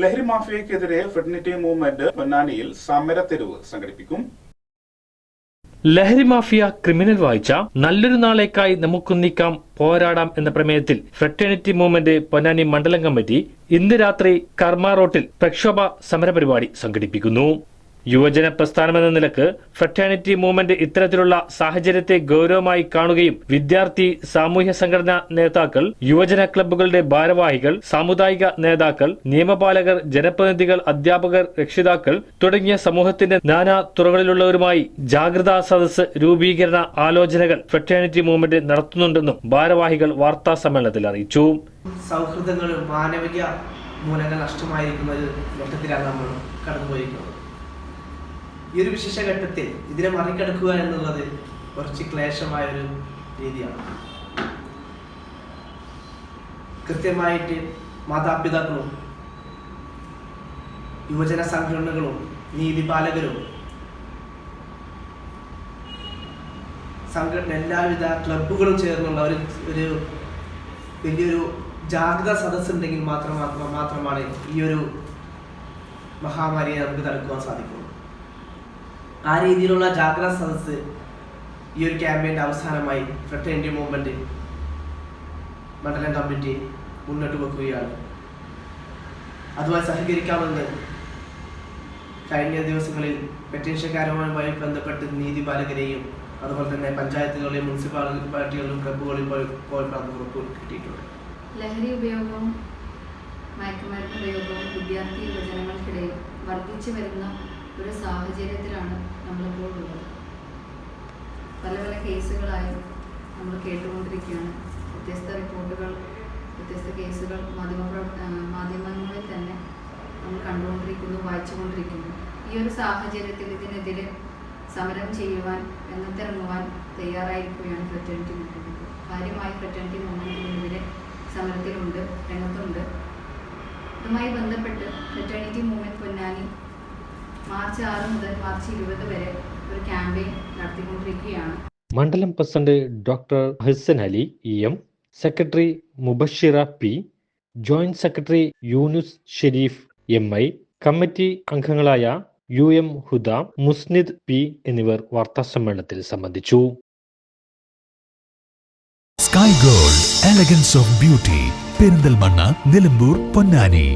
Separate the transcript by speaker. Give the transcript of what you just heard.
Speaker 1: ലഹരി മാഫിയക്കെതിരെ ഫെഡിനിറ്റി മൂവ്മെന്റ് പൊന്നാനിയിൽ സമരത്തെരുവ് സംഘടിപ്പിക്കും.
Speaker 2: ലഹരി മാഫിയ ക്രിമിനൽ വായിച്ച നല്ലൊരു നാളേക്കായി നമുക്ക് നീക്കാം പോരാടാം എന്ന പ്രമേയത്തിൽ ഫ്രറ്റേണിറ്റി മൂവ്മെന്റ് പൊന്നാനി മണ്ഡലം കമ്മിറ്റി ഇന്ന് രാത്രി കർമ്മ റോട്ടിൽ പ്രക്ഷോഭ സമരപരിപാടി സംഘടിപ്പിക്കുന്നു. യുവജന പ്രസ്ഥാനമെന്ന നിലയ്ക്ക് ഫ്രറ്റേണിറ്റി മൂവ്മെന്റ് ഇത്തരത്തിലുള്ള സാഹചര്യത്തെ ഗൗരവമായി കാണുകയും വിദ്യാർത്ഥി സാമൂഹ്യ സംഘടനാ നേതാക്കൾ യുവജന ക്ലബ്ബുകളുടെ ഭാരവാഹികൾ സാമുദായിക നേതാക്കൾ നിയമപാലകർ ജനപ്രതിനിധികൾ അധ്യാപകർ രക്ഷിതാക്കൾ തുടങ്ങിയ സമൂഹത്തിന്റെ നാനാ തുറകളിലുള്ളവരുമായി ജാഗ്രതാ സദസ് രൂപീകരണ ആലോചനകൾ ഫ്രറ്റേണിറ്റി മൂവ്മെന്റ് നടത്തുന്നുണ്ടെന്നും ഭാരവാഹികൾ വാർത്താ സമ്മേളനത്തിൽ അറിയിച്ചു.
Speaker 3: സൗഹൃദങ്ങളും മാനവിക മൂലങ്ങൾ നഷ്ടമായിരിക്കുന്ന ഒരു ഘട്ടത്തിലാണ് നമ്മൾ കടന്നുപോയിരിക്കുന്നത്. ഈ ഒരു വിശേഷ ഘട്ടത്തിൽ ഇതിനെ മറികടക്കുക എന്നുള്ളത് കുറച്ച് ക്ലേശമായ ഒരു രീതിയാണ്. കൃത്യമായിട്ട് മാതാപിതാക്കളും യുവജന സംഘടനകളും നീതിപാലകരും സംഘടന എല്ലാവിധ ക്ലബുകളും ചേർന്നുള്ള ഒരു ഒരു വലിയൊരു ജാഗ്രത സദസ്സ് ഉണ്ടെങ്കിൽ മാത്രം മാത്രം മാത്രമാണ് ഈ ഒരു മഹാമാരിയെ നമുക്ക് തടുക്കുവാൻ സാധിക്കുള്ളൂ ആ രീതിയിലുള്ള ജാഗ്രത സദസ്സ് ഈ ഒരു ക്യാമ്പയിന്റെ അവസാനമായി ഫ്രട്ടേണിറ്റി മൂവ്മെന്റ് മണ്ഡലം കമ്മിറ്റി മുന്നോട്ട് വെക്കുകയാണ്. അതുമായി സഹകരിക്കാമെന്ന് കഴിഞ്ഞ ദിവസങ്ങളിൽ പെറ്റീഷക്കാരുമായി ബന്ധപ്പെട്ട് നീതിപാലകരെയും അതുപോലെ തന്നെ പഞ്ചായത്തുകളിലെയും മുനിസിപ്പാലിറ്റികളിലും ക്ലബ്ബുകളിലും പോയി പോയപ്പോൾ ഉറപ്പ് കിട്ടിയിട്ടുണ്ട്.
Speaker 4: ലഹരി ഉപയോഗവും മയക്കുമരുന്ന് ഉപയോഗവും വിദ്യാർത്ഥി യുവജനങ്ങൾക്കിടയിൽ വർദ്ധിച്ചു വരുന്ന ഒരു സാഹചര്യത്തിലാണ് നമ്മളിപ്പോൾ ഉള്ളത് പല പല കേസുകളായി നമ്മൾ കേട്ടുകൊണ്ടിരിക്കുകയാണ്. വ്യത്യസ്ത റിപ്പോർട്ടുകൾ വ്യത്യസ്ത കേസുകൾ മാധ്യമ മാധ്യമങ്ങളിൽ തന്നെ നമ്മൾ കണ്ടുകൊണ്ടിരിക്കുന്നു വായിച്ചുകൊണ്ടിരിക്കുന്നു. ഈ ഒരു സാഹചര്യത്തിൽ ഇതിനെതിരെ സമരം ചെയ്യുവാൻ രംഗത്തിറങ്ങുവാൻ തയ്യാറായിരിക്കുകയാണ് ഫ്രറ്റേണിറ്റി മൂവ്മെന്റ് കാര്യമായി ഫ്രറ്റേണിറ്റി മൂവ്മെന്റിനെതിരെ സമരത്തിലുണ്ട് രംഗത്തുണ്ട്. ഇതുമായി ബന്ധപ്പെട്ട് ഫ്രറ്റേണിറ്റി മൂവ്മെന്റ് പൊന്നാനി മാർച്ച് ആറ് മുതൽ മാർച്ച് ഇരുപത് വരെ ഒരു ക്യാമ്പയിൻ നടത്തിക്കൊണ്ടിരിക്കുകയാണ്.
Speaker 2: മണ്ഡലം president doctor Hasan Ali E M secretary Mubashira P joint secretary Yunus Sharif M I committee അംഗങ്ങളായ U M Huda Musnid P എന്നിവർ വാർത്താസമ്മേളനത്തിൽ സംബന്ധിച്ചു.
Speaker 5: Sky gold elegance of beauty Perinthalmanna Nilambur Ponnani.